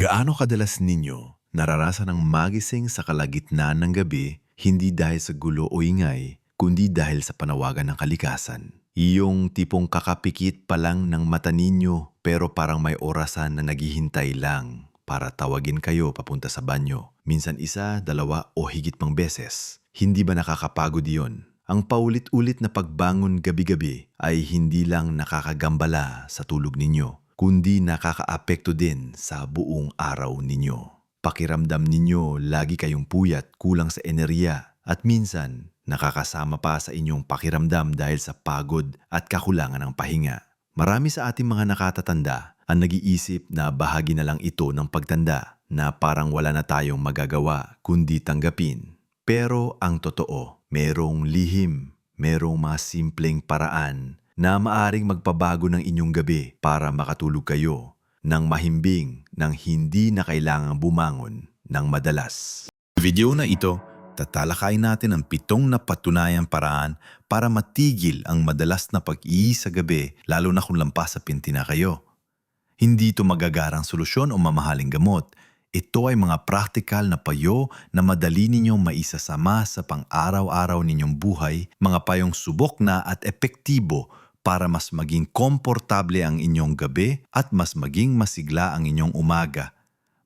Gaano kadalas ninyo nararasan ang magising sa kalagitnaan ng gabi hindi dahil sa gulo o ingay, kundi dahil sa panawagan ng kalikasan? Yung tipong kakapikit pa lang ng mata ninyo pero parang may orasan na naghihintay lang para tawagin kayo papunta sa banyo. Minsan isa, dalawa o higit pang beses. Hindi ba nakakapagod iyon? Ang paulit-ulit na pagbangon gabi-gabi ay hindi lang nakakagambala sa tulog ninyo, kundi nakakaapekto din sa buong araw ninyo. Pakiramdam ninyo lagi kayong puyat, kulang sa enerhiya at minsan nakakasama pa sa inyong pakiramdam dahil sa pagod at kakulangan ng pahinga. Marami sa ating mga nakatatanda ang nag-iisip na bahagi na lang ito ng pagtanda na parang wala na tayong magagawa kundi tanggapin. Pero ang totoo, merong lihim, merong mga simpleng paraan na maaring magpabago ng inyong gabi para makatulog kayo ng mahimbing nang hindi na kailangang bumangon ng madalas. Video na ito, tatalakayin natin ang pitong napatunayang paraan para matigil ang madalas na pag-ihi sa gabi lalo na kung lampas sa pinti na kayo. Hindi ito magagarang solusyon o mamahaling gamot. Ito ay mga praktikal na payo na madali ninyong maisasama sa pang-araw-araw ninyong buhay, mga payong subok na at epektibo para mas maging komportable ang inyong gabi at mas maging masigla ang inyong umaga.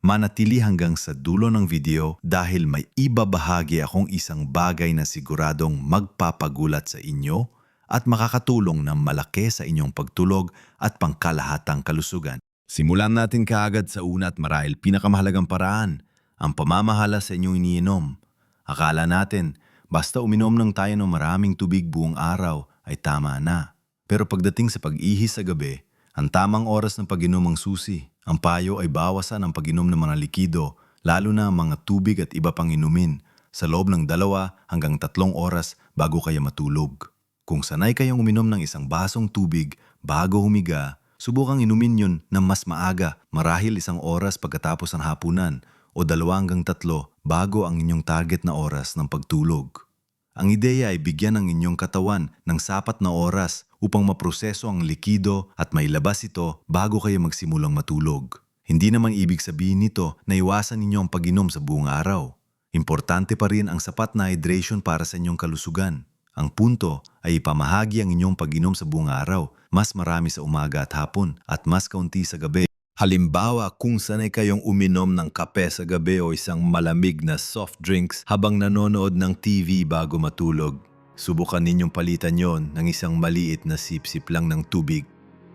Manatili hanggang sa dulo ng video dahil may ibabahagi akong isang bagay na siguradong magpapagulat sa inyo at makakatulong ng malaki sa inyong pagtulog at pangkalahatang kalusugan. Simulan natin kaagad sa una at marahil pinakamahalagang paraan, ang pamamahala sa inyong iniinom. Akala natin, basta uminom lang tayo ng maraming tubig buong araw ay tama na. Pero pagdating sa pag-ihi sa gabi, ang tamang oras ng pag-inom ang susi. Ang payo ay bawasan ang pag-inom ng mga likido, lalo na ang mga tubig at iba pang inumin, sa loob ng dalawa hanggang tatlong oras bago kayo matulog. Kung sanay kayong uminom ng isang basong tubig bago humiga, subukang inumin yun ng mas maaga, marahil isang oras pagkatapos ng hapunan o dalawa hanggang tatlo bago ang inyong target na oras ng pagtulog. Ang ideya ay bigyan ng inyong katawan ng sapat na oras upang maproseso ang likido at mailabas ito bago kayo magsimulang matulog. Hindi naman ibig sabihin nito na iwasan ninyo ang pag-inom sa buong araw. Importante pa rin ang sapat na hydration para sa inyong kalusugan. Ang punto ay ipamahagi ang inyong pag-inom sa buong araw, mas marami sa umaga at hapon at mas kaunti sa gabi. Halimbawa, kung sanay kayong uminom ng kape sa gabi o isang malamig na soft drinks habang nanonood ng TV bago matulog, subukan ninyong palitan yon ng isang maliit na sip-sip lang ng tubig.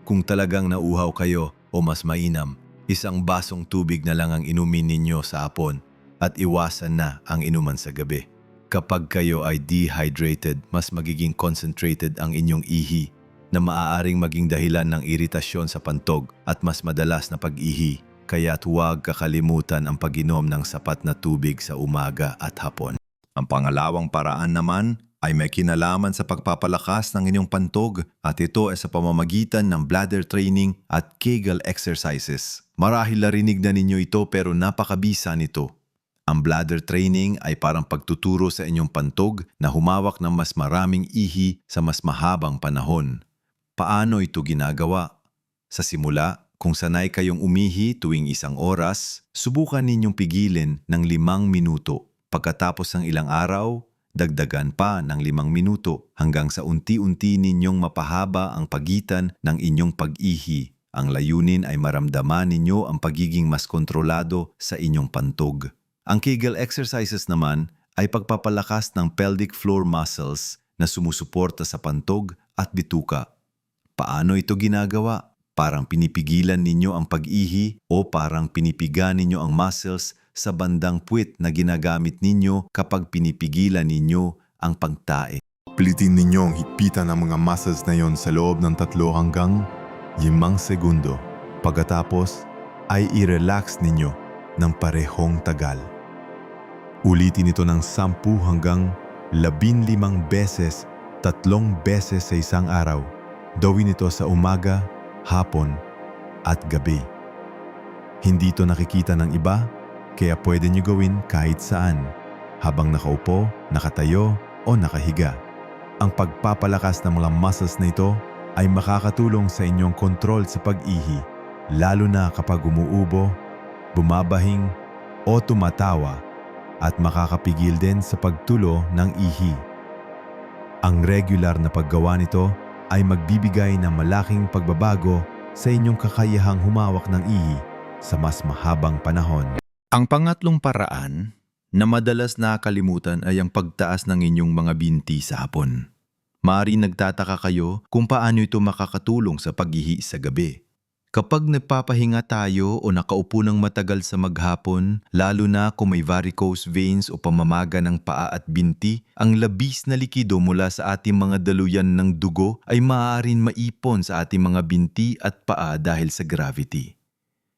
Kung talagang nauhaw kayo o mas mainam, isang basong tubig na lang ang inumin ninyo sa hapon at iwasan na ang inuman sa gabi. Kapag kayo ay dehydrated, mas magiging concentrated ang inyong ihi na maaaring maging dahilan ng iritasyon sa pantog at mas madalas na pag-ihi, kaya't huwag kakalimutan ang pag-inom ng sapat na tubig sa umaga at hapon. Ang pangalawang paraan naman ay may kinalaman sa pagpapalakas ng inyong pantog at ito ay sa pamamagitan ng bladder training at Kegel exercises. Marahil narinig na ninyo ito pero napakabisa nito. Ang bladder training ay parang pagtuturo sa inyong pantog na humawak ng mas maraming ihi sa mas mahabang panahon. Paano ito ginagawa? Sa simula, kung sanay kayong umihi tuwing isang oras, subukan ninyong pigilin ng limang minuto. Pagkatapos ng ilang araw, dagdagan pa ng limang minuto hanggang sa unti-unti ninyong mapahaba ang pagitan ng inyong pag-ihi. Ang layunin ay maramdaman ninyo ang pagiging mas kontrolado sa inyong pantog. Ang Kegel exercises naman ay pagpapalakas ng pelvic floor muscles na sumusuporta sa pantog at bituka. Paano ito ginagawa? Parang pinipigilan ninyo ang pag-ihi o parang pinipiga ninyo ang muscles sa bandang puwit na ginagamit ninyo kapag pinipigilan ninyo ang pagtae. Pilitin ninyong hipitan ang mga muscles na yon sa loob ng tatlo hanggang limang segundo. Pagkatapos ay i-relax ninyo ng parehong tagal. Ulitin ito ng 10 hanggang 15 beses, tatlong beses sa isang araw. Gawin ito sa umaga, hapon, at gabi. Hindi ito nakikita ng iba, kaya pwede nyo gawin kahit saan, habang nakaupo, nakatayo, o nakahiga. Ang pagpapalakas ng mga muscles na ito ay makakatulong sa inyong kontrol sa pag-ihi, lalo na kapag umuubo bumabahing o tumatawa at makakapigil din sa pagtulo ng ihi. Ang regular na paggawa nito ay magbibigay ng malaking pagbabago sa inyong kakayahang humawak ng ihi sa mas mahabang panahon. Ang pangatlong paraan na madalas nakakalimutan ay ang pagtaas ng inyong mga binti sa hapon. Maari nagtataka kayo kung paano ito makakatulong sa paghihi sa gabi. Kapag nagpapahinga tayo o nakaupo ng matagal sa maghapon, lalo na kung may varicose veins o pamamaga ng paa at binti, ang labis na likido mula sa ating mga daluyan ng dugo ay maaaring maipon sa ating mga binti at paa dahil sa gravity.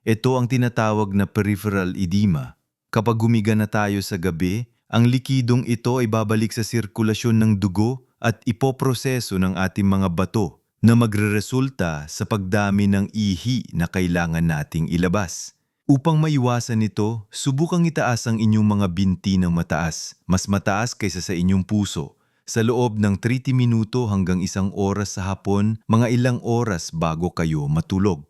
Ito ang tinatawag na peripheral edema. Kapag humiga na tayo sa gabi, ang likidong ito ay babalik sa sirkulasyon ng dugo at ipoproseso ng ating mga bato na magreresulta sa pagdami ng ihi na kailangan nating ilabas. Upang maiwasan ito, subukang itaas ang inyong mga binti ng mataas, mas mataas kaysa sa inyong puso. Sa loob ng 30 minuto hanggang isang oras sa hapon, mga ilang oras bago kayo matulog.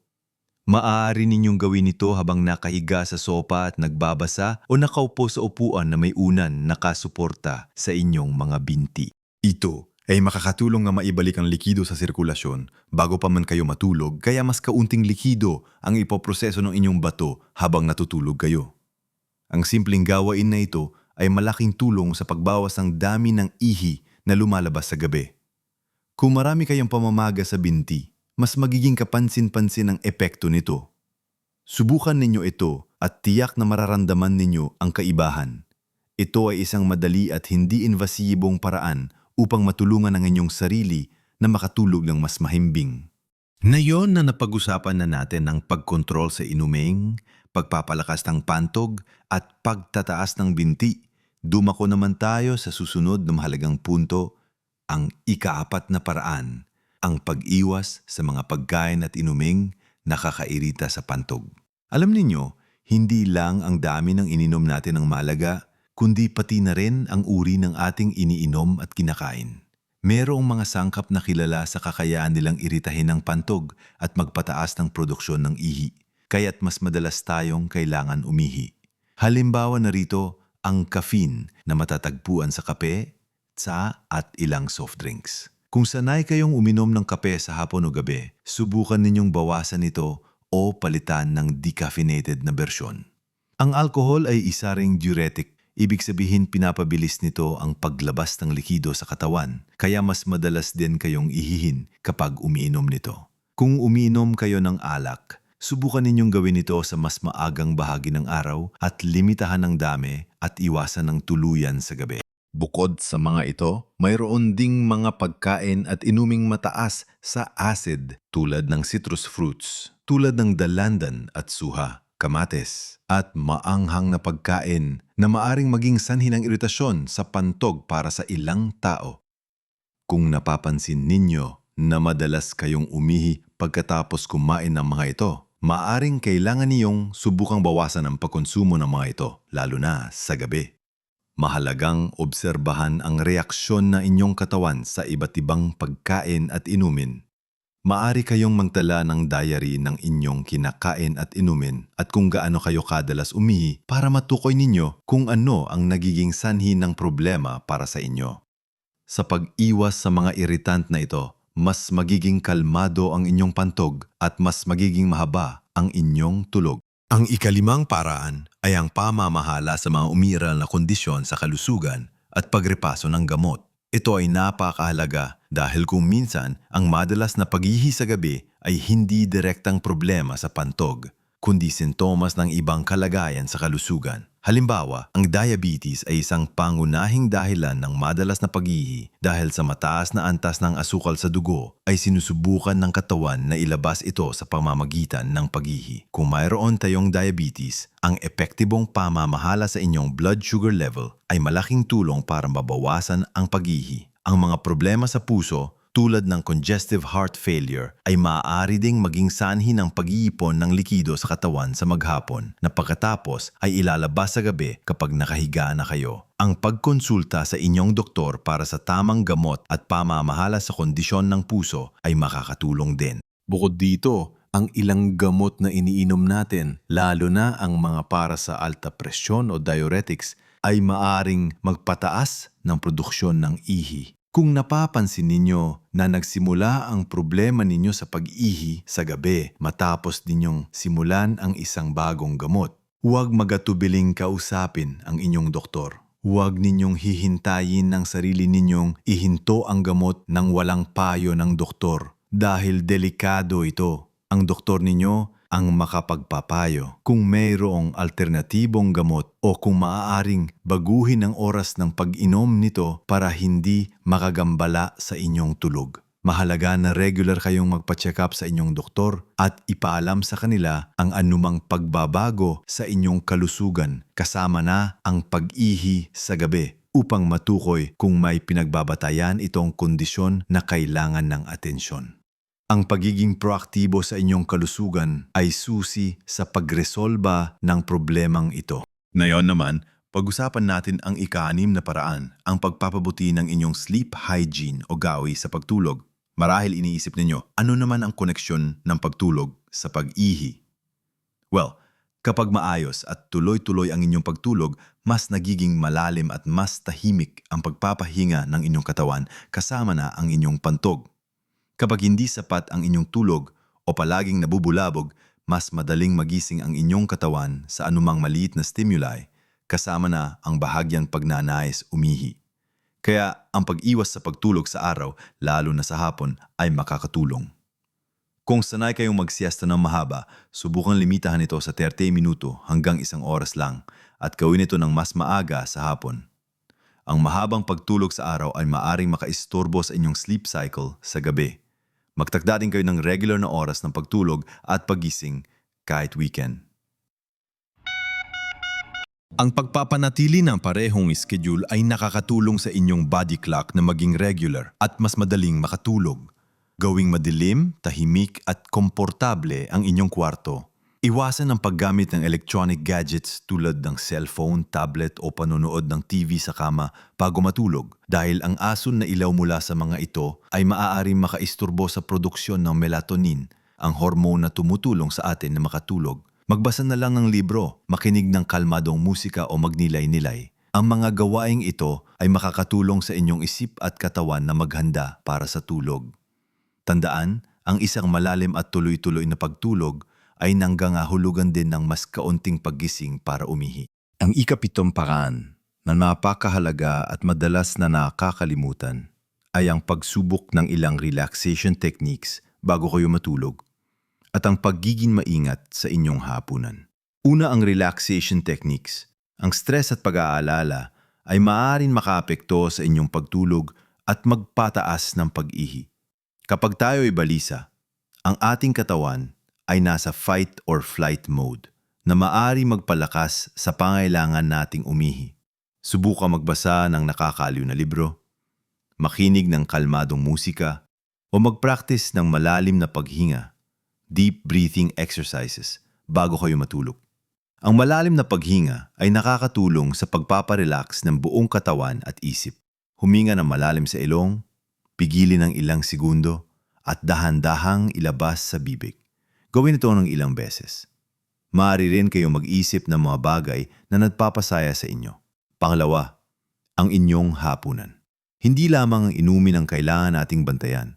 Maaari ninyong gawin ito habang nakahiga sa sopa at nagbabasa o nakaupo sa upuan na may unan nakasuporta sa inyong mga binti. Ito ay makakatulong na maibalik ang likido sa sirkulasyon bago pa man kayo matulog kaya mas kaunting likido ang ipoproseso ng inyong bato habang natutulog kayo. Ang simpleng gawain na ito ay malaking tulong sa pagbawas ng dami ng ihi na lumalabas sa gabi. Kung marami kayong pamamaga sa binti, mas magiging kapansin-pansin ang epekto nito. Subukan ninyo ito at tiyak na mararamdaman ninyo ang kaibahan. Ito ay isang madali at hindi invasibong paraan upang matulungan ang inyong sarili na makatulog ng mas mahimbing. Ngayon na napag-usapan na natin ang pagkontrol sa inuming, pagpapalakas ng pantog at pagtataas ng binti, dumako naman tayo sa susunod na mahalagang punto, ang ikaapat na paraan, ang pag-iwas sa mga pagkain at inuming nakakairita sa pantog. Alam ninyo, hindi lang ang dami ng ininom natin ang malaga, kundi pati na rin ang uri ng ating iniinom at kinakain. Merong mga sangkap na kilala sa kakayaan nilang iritahin ng pantog at magpataas ng produksyon ng ihi, kaya't mas madalas tayong kailangan umihi. Halimbawa na rito ang caffeine na matatagpuan sa kape, tsa at ilang soft drinks. Kung sanay kayong uminom ng kape sa hapon o gabi, subukan ninyong bawasan ito o palitan ng decaffeinated na bersyon. Ang alkohol ay isa ring diuretic Ibig sabihin pinapabilis nito ang paglabas ng likido sa katawan, kaya mas madalas din kayong ihihin kapag umiinom nito. Kung umiinom kayo ng alak, subukan ninyong gawin ito sa mas maagang bahagi ng araw at limitahan ng dami at iwasan ng tuluyan sa gabi. Bukod sa mga ito, mayroon ding mga pagkain at inuming mataas sa acid tulad ng citrus fruits, tulad ng dalandan at suha kamates, at maanghang na pagkain na maaring maging sanhi ng iritasyon sa pantog para sa ilang tao. Kung napapansin ninyo na madalas kayong umihi pagkatapos kumain ng mga ito, maaring kailangan niyong subukang bawasan ang pagkonsumo ng mga ito, lalo na sa gabi. Mahalagang obserbahan ang reaksyon na inyong katawan sa iba't ibang pagkain at inumin Maari kayong magtala ng diary ng inyong kinakain at inumin at kung gaano kayo kadalas umihi para matukoy ninyo kung ano ang nagiging sanhi ng problema para sa inyo. Sa pag-iwas sa mga irritant na ito, mas magiging kalmado ang inyong pantog at mas magiging mahaba ang inyong tulog. Ang ikalimang paraan ay ang pamamahala sa mga umiiral na kondisyon sa kalusugan at pagrepaso ng gamot. Ito ay napakahalaga dahil kung minsan ang madalas na paghihi sa gabi ay hindi direktang problema sa pantog, kundi sintomas ng ibang kalagayan sa kalusugan. Halimbawa, ang diabetes ay isang pangunahing dahilan ng madalas na paghihi dahil sa mataas na antas ng asukal sa dugo ay sinusubukan ng katawan na ilabas ito sa pamamagitan ng paghihi. Kung mayroon tayong diabetes, ang epektibong pamamahala sa inyong blood sugar level ay malaking tulong para mabawasan ang paghihi. Ang mga problema sa puso tulad ng congestive heart failure ay maaari ding maging sanhi ng pag-iipon ng likido sa katawan sa maghapon na pagkatapos ay ilalabas sa gabi kapag nakahiga na kayo. Ang pagkonsulta sa inyong doktor para sa tamang gamot at pamamahala sa kondisyon ng puso ay makakatulong din. Bukod dito, ang ilang gamot na iniinom natin, lalo na ang mga para sa alta presyon o diuretics, ay maaring magpataas ng produksyon ng ihi. Kung napapansin ninyo na nagsimula ang problema ninyo sa pag-ihi sa gabi matapos ninyong simulan ang isang bagong gamot, huwag magatubiling kausapin ang inyong doktor. Huwag ninyong hihintayin ng sarili ninyong ihinto ang gamot ng walang payo ng doktor dahil delikado ito. Ang doktor ninyo ang makapagpapayo kung mayroong alternatibong gamot o kung maaaring baguhin ang oras ng pag-inom nito para hindi makagambala sa inyong tulog. Mahalaga na regular kayong magpa-check up sa inyong doktor at ipaalam sa kanila ang anumang pagbabago sa inyong kalusugan kasama na ang pag-ihi sa gabi upang matukoy kung may pinagbabatayan itong kondisyon na kailangan ng atensyon. Ang pagiging proaktibo sa inyong kalusugan ay susi sa pagresolba ng problemang ito. Ngayon naman, pag-usapan natin ang ika-anim na paraan, ang pagpapabuti ng inyong sleep hygiene o gawi sa pagtulog. Marahil iniisip ninyo, ano naman ang koneksyon ng pagtulog sa pag-ihi? Well, kapag maayos at tuloy-tuloy ang inyong pagtulog, mas nagiging malalim at mas tahimik ang pagpapahinga ng inyong katawan kasama na ang inyong pantog. Kapag hindi sapat ang inyong tulog o palaging nabubulabog, mas madaling magising ang inyong katawan sa anumang maliit na stimuli, kasama na ang bahagyang pagnanais umihi. Kaya ang pag-iwas sa pagtulog sa araw, lalo na sa hapon, ay makakatulong. Kung sanay kayong magsiesta ng mahaba, subukan limitahan ito sa 30 minuto hanggang isang oras lang at gawin ito ng mas maaga sa hapon. Ang mahabang pagtulog sa araw ay maaring makaistorbo sa inyong sleep cycle sa gabi. Magtakda din kayo ng regular na oras ng pagtulog at pagising kahit weekend. Ang pagpapanatili ng parehong schedule ay nakakatulong sa inyong body clock na maging regular at mas madaling makatulog. Gawing madilim, tahimik at komportable ang inyong kwarto. Iwasan ang paggamit ng electronic gadgets tulad ng cellphone, tablet o panonood ng TV sa kama bago matulog dahil ang ason na ilaw mula sa mga ito ay maaaring makaisturbo sa produksyon ng melatonin, ang hormone na tumutulong sa atin na makatulog. Magbasa na lang ng libro, makinig ng kalmadong musika o magnilay-nilay. Ang mga gawaing ito ay makakatulong sa inyong isip at katawan na maghanda para sa tulog. Tandaan, ang isang malalim at tuloy-tuloy na pagtulog ay nanggangahulugan din ng mas kaunting paggising para umihi. Ang ikapitong paraan na napakahalaga at madalas na nakakalimutan ay ang pagsubok ng ilang relaxation techniques bago kayo matulog at ang pagiging maingat sa inyong hapunan. Una ang relaxation techniques. Ang stress at pag-aalala ay maaaring makaapekto sa inyong pagtulog at magpataas ng pag-ihi. Kapag tayo ay balisa, ang ating katawan ay nasa fight or flight mode na maari magpalakas sa pangailangan nating umihi. Subukan magbasa ng nakakaliw na libro, makinig ng kalmadong musika, o mag-practice ng malalim na paghinga, deep breathing exercises, bago kayo matulog. Ang malalim na paghinga ay nakakatulong sa pagpaparelax ng buong katawan at isip. Huminga ng malalim sa ilong, pigilin ng ilang segundo, at dahan-dahang ilabas sa bibig. Gawin ito ng ilang beses. Maaari rin kayo mag-isip ng mga bagay na nagpapasaya sa inyo. Pangalawa, ang inyong hapunan. Hindi lamang ang inumin ang kailangan nating bantayan,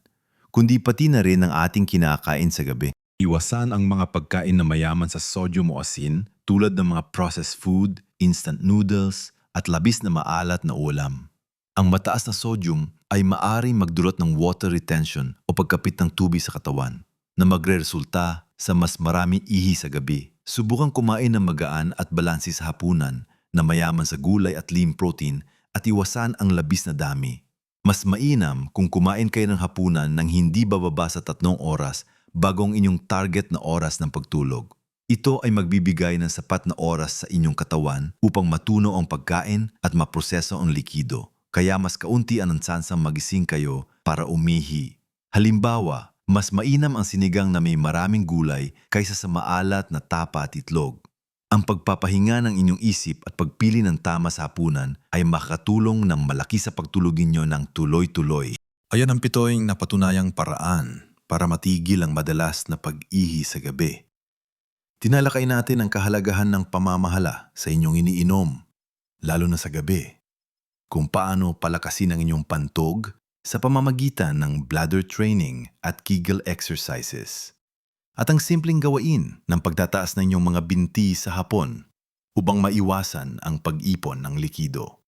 kundi pati na rin ang ating kinakain sa gabi. Iwasan ang mga pagkain na mayaman sa sodium o asin tulad ng mga processed food, instant noodles, at labis na maalat na ulam. Ang mataas na sodium ay maaring magdulot ng water retention o pagkapit ng tubig sa katawan na magre-resulta sa mas maraming ihi sa gabi. Subukan kumain ng magaan at balansi sa hapunan na mayaman sa gulay at lean protein at iwasan ang labis na dami. Mas mainam kung kumain kayo ng hapunan ng hindi bababa sa tatlong oras bago ang inyong target na oras ng pagtulog. Ito ay magbibigay ng sapat na oras sa inyong katawan upang matunaw ang pagkain at maproseso ang likido. Kaya mas kaunti ang tsansang magising kayo para umihi. Halimbawa, mas mainam ang sinigang na may maraming gulay kaysa sa maalat na tapa at itlog. Ang pagpapahinga ng inyong isip at pagpili ng tama sa hapunan ay makatulong ng malaki sa pagtulog ninyo ng tuloy-tuloy. Ayan ang pitoing napatunayang paraan para matigil ang madalas na pag-ihi sa gabi. Tinalakay natin ang kahalagahan ng pamamahala sa inyong iniinom, lalo na sa gabi. Kung paano palakasin ang inyong pantog sa pamamagitan ng bladder training at Kegel exercises. At ang simpleng gawain ng pagtataas ng inyong mga binti sa hapon upang maiwasan ang pag-ipon ng likido.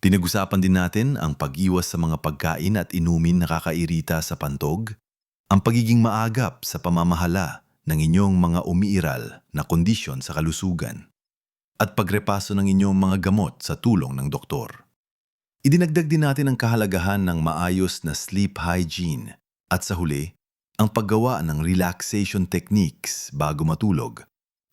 Tinag-usapan din natin ang pag-iwas sa mga pagkain at inumin na kakairita sa pantog, ang pagiging maagap sa pamamahala ng inyong mga umiiral na kondisyon sa kalusugan, at pagrepaso ng inyong mga gamot sa tulong ng doktor. Idinagdag din natin ang kahalagahan ng maayos na sleep hygiene at sa huli, ang paggawa ng relaxation techniques bago matulog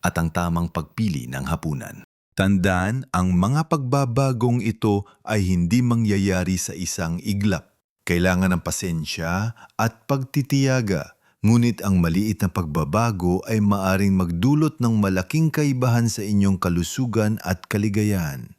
at ang tamang pagpili ng hapunan. Tandaan, ang mga pagbabagong ito ay hindi mangyayari sa isang iglap. Kailangan ng pasensya at pagtitiyaga, ngunit ang maliit na pagbabago ay maaring magdulot ng malaking kaibahan sa inyong kalusugan at kaligayahan.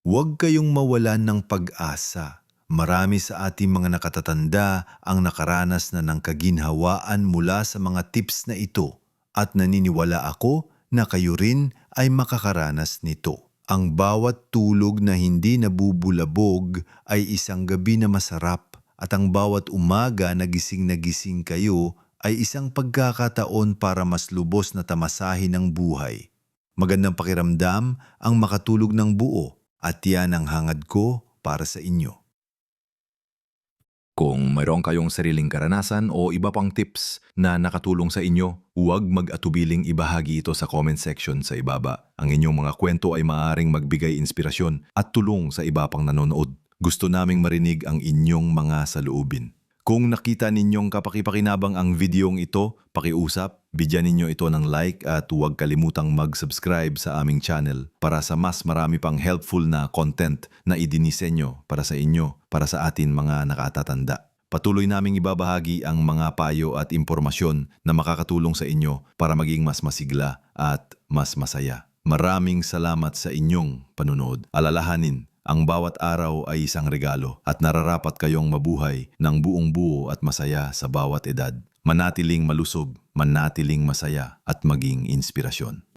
Huwag kayong mawalan ng pag-asa. Marami sa ating mga nakatatanda ang nakaranas na ng kaginhawaan mula sa mga tips na ito at naniniwala ako na kayo rin ay makakaranas nito. Ang bawat tulog na hindi nabubulabog ay isang gabi na masarap at ang bawat umaga na gising na gising kayo ay isang pagkakataon para mas lubos na tamasahin ang buhay. Magandang pakiramdam ang makatulog ng buo at yan ang hangad ko para sa inyo. Kung mayroon kayong sariling karanasan o iba pang tips na nakatulong sa inyo, huwag mag-atubiling ibahagi ito sa comment section sa ibaba. Ang inyong mga kwento ay maaaring magbigay inspirasyon at tulong sa iba pang nanonood. Gusto naming marinig ang inyong mga saloobin. Kung nakita ninyong kapakipakinabang ang videong ito, pakiusap, bigyan ninyo ito ng like at huwag kalimutang mag-subscribe sa aming channel para sa mas marami pang helpful na content na idinisenyo para sa inyo, para sa atin mga nakatatanda. Patuloy naming ibabahagi ang mga payo at impormasyon na makakatulong sa inyo para maging mas masigla at mas masaya. Maraming salamat sa inyong panunood. Alalahanin, ang bawat araw ay isang regalo at nararapat kayong mabuhay ng buong buo at masaya sa bawat edad. Manatiling malusog, manatiling masaya at maging inspirasyon.